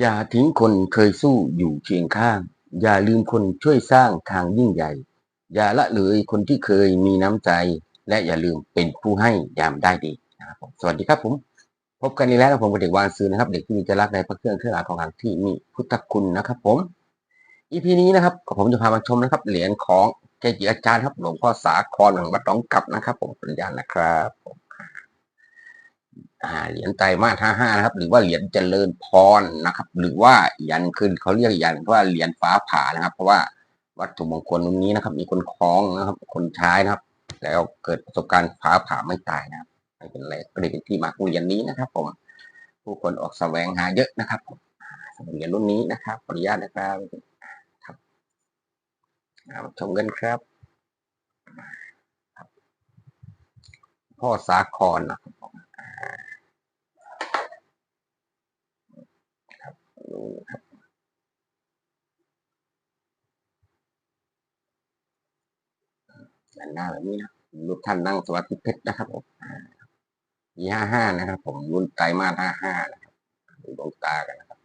อย่าทิ้งคนเคยสู้อยู่เคียงข้าง อย่าลืมคนช่วยสร้างทางยิ่งใหญ่ อย่าละเลยคนที่เคยมีน้ำใจ และอย่าลืมเป็นผู้ให้ยามได้ดีนะครับผมสวัสดีครับผม พบกันอีกแล้วนะผมกับเด็กวานซื้อนะครับ เด็กที่มีใจรักในพระเครื่องเครื่องรางของขลังที่มีพุทธคุณนะครับผมอีพีนี้นะครับผมจะพามาชมนะครับ เหรียญของเกจิอาจารย์ครับหลวงพ่อสาครหลวงวัดหนองกับนะครับ ผมปัญญานะครับ เหรียญไตรมาสห้าห้านะครับ หรือว่าเหรียญเจริญพรนะครับ หรือว่ายันขึ้นเขาเรียกยันว่าเหรียญฟ้าผ่านะครับ เพราะว่าวัตถุมงคลตรงนี้นะครับ มีคนคล้องนะครับ คนใช้นะครับ แล้วเกิดประสบการณ์ฟ้าผ่าไม่ตายนะครับไม่เป็นไรก็เลยเป็นที่มาของเหรียญนี้นะครับ ผม ผู้คนออกแสวงหาเยอะนะครับเหรียญรุ่นนี้นะครับขออนุญาตนะครับครับมาชมกันครับ พ่อสาครนะครับผมอ่าครับดูนะครับด้าน หน้าแบบนี้นะรูปท่านนั่งสวัสดิเพชรนะครับผมปีห้าห้านะครับ ผมรุ่นไตรมาสห้าห้านะครับดูดวงตากันนะครับ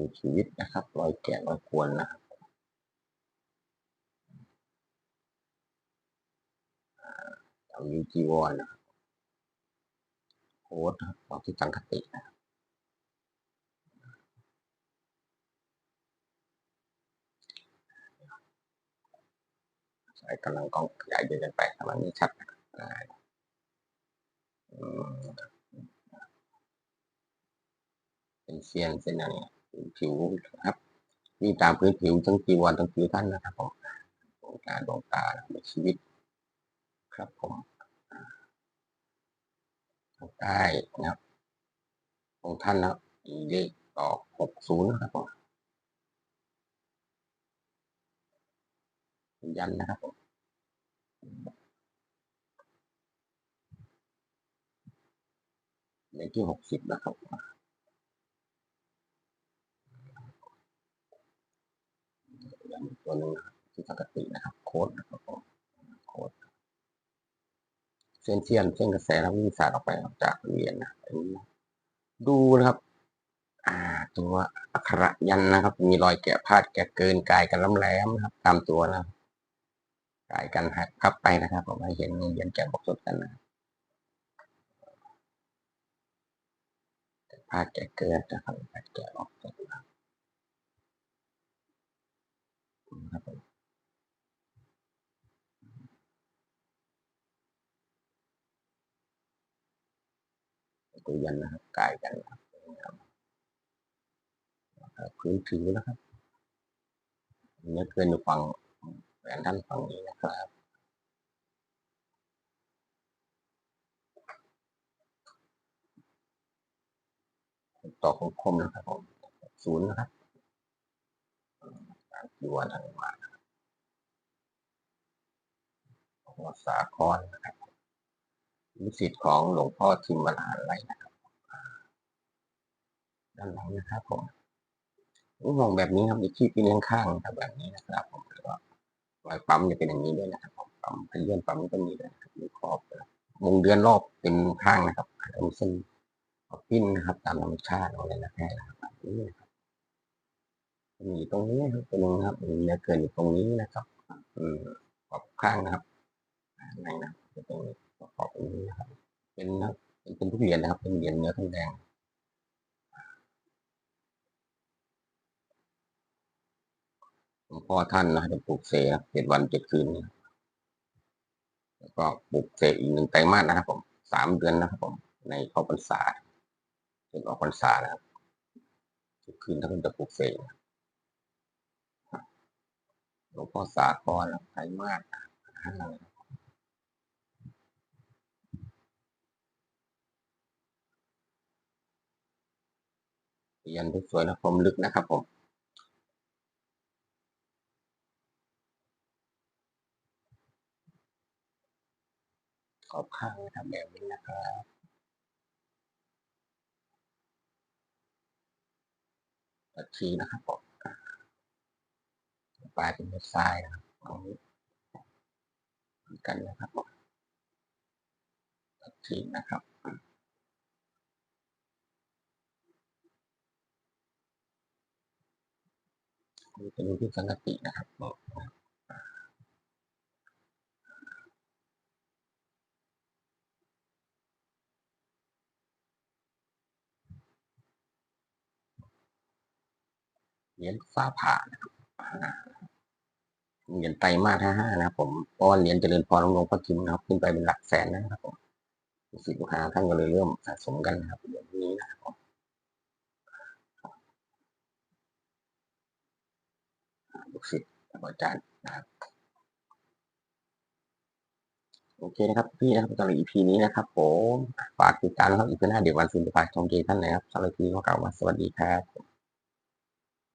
มีชีวิตนะครับรอยแกะรอยกวนนะครับ เอามีจีวรนะครับโค้ดนะครับองที่สังคตินะครับใช้กำลังกล้องขยายเยอะเกินไปทำให้ไม่ชัดนะครับเป็นเซียนเส้นอะไรผิวนะครับมีตามพื้นผิวทั้งจีวรทั้งผิวท่านนะครับผมดวงตาดวงตาในชีวิตครับผม ทางใต้นะครับของท่านนะครับมีเลขต่อหกศูนย์นะครับผมยันนะครับผมเลขที่หกสิบนะครับยันตัวหนึงนะที่ปกตินะครับ โค้ดนะครับผม เส้นเทียนเส้นกระแสนักวิทยาศาสตร์ออกไปจากเหรียนนะดูนะครับ อ่า ตัวอักขระยันนะครับ มีรอยแกะพาดแกะเกินกายกันล้ำแหลมนะครับ ตามตัวนะกายกันหักพับไปนะครับผมให้เห็นเรียญแกะบกสดกันนะพาดแกะเกินนะครับพาดแกะออกสดนะครับครับผม ตัวยันนะครับกายกันนะครับพื้นผิวนะครับเนื้อเกินอยู่ฝั่งแหวนด้านฝั่งนี้นะครับต่อคมคมนะครับผมศูนย์นะครับอยู่วันอันมาหัวสาครนะครับ ลูกศิษย์ของหลวงพ่อทิมวราอะไรนะครับด้านหลังนะครับผมลูกมองแบบนี้ครับมีที่ปีนข้างๆนะครับแบบนี้นะครับ ผมแล้วก็รอยปั๊มจะเป็นอย่างนี้ด้วยนะครับผมปั๊มเป็นเลื่อนปั๊มก็มีด้วยนะครับมีขอบนะครับวงเดือนรอบเต็มข้างนะครับแล้วมีเส้นปิ้นนะครับตามธรรมชาติอะไรนะแค่นะครับแบบนี้นะครับมีตรงนี้ครับตัวนึงนครับมีเนื้อเกินอยู่ตรงนี้นะครับ อืมขอบข้างนะครับในนะครับตรงนี้ขอบตรงนี้นะครับ เป็นเป็นทุกเหรียญนะครับ เป็นเหรียญเนื้อทองแดงหลวงพ่อท่านนะจะปลูกเสกเจ็ดวันเจ็ดคืนแล้วก็ปลูกเสกอีกหนึ่งไตรมาสนะครับ ผมสามเดือนนะครับ ผม ในเข้าพรรษาจนออกพรรษานะครับทุกคืนท่านจะปลูกเสกหลวงพ่อสาครไตรมาสห้า ยันสวยๆนะคมลึกนะครับผมขอบข้างนะครับแบบนี้นะครับตัดทีนะครับผมปลายเป็นเม็ดทรายนะครับตรงนี้เหมือนกันนะครับผมตัดทีนะครับ นี่เป็นรูปสังกตินะครับบอกเหรียญฟ้าผ่านะครับเหรียญไตรมาสห้าห้านะครับผมเพราะว่าเหรียญเจริญพรหลวงพระคิมนะครับ ขึ้นไปเป็นหลักแสนนะครับผมลูกศิษย์ลูกหาท่านก็เลยเริ่มสะสมกันนะครับเหรียญนี้นะครับผม ผิดกศิษย์อาจารนะครับโอเคนะครับพี่นะครับสำหรับ EP นี้นะครับผมฝากติดตามนะครับอีพีหน้าเดี๋ยววันศุกร์จะพาชมเจท่านนะครับสำหรับทีนี้ก็กล่าวว่าสวัสดีครับ